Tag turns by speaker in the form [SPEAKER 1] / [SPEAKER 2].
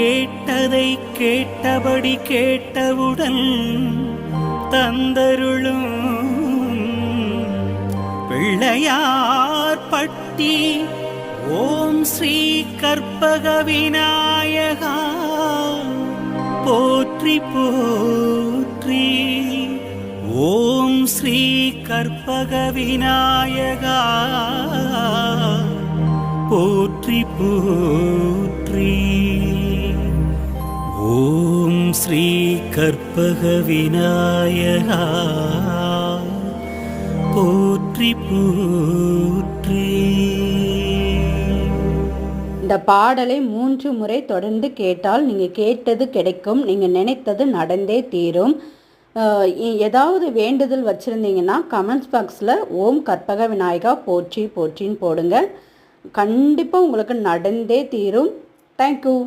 [SPEAKER 1] கேட்டதை கேட்டபடி கேட்டவுடன் தந்தருளும் பிள்ளையார் பட்டி ஓம் ஸ்ரீ கற்பக விநாயகா போற்றி போற்றி. ஓம் ஸ்ரீ கற்பக விநாயகா போற்றி போற்றி. ஸ்ரீ கற்பக விநாயகா போற்றி போற்றி.
[SPEAKER 2] இந்த பாடலை மூன்று முறை தொடர்ந்து கேட்டால் நீங்கள் கேட்டது கிடைக்கும் நீங்கள் நினைத்தது நடந்தே தீரும். ஏதாவது வேண்டுதல் வச்சுருந்தீங்கன்னா கமெண்ட்ஸ் பாக்ஸில் ஓம் கற்பக விநாயகா போற்றி போற்றின்னு போடுங்க. கண்டிப்பாக உங்களுக்கு நடந்தே தீரும். தேங்க்யூ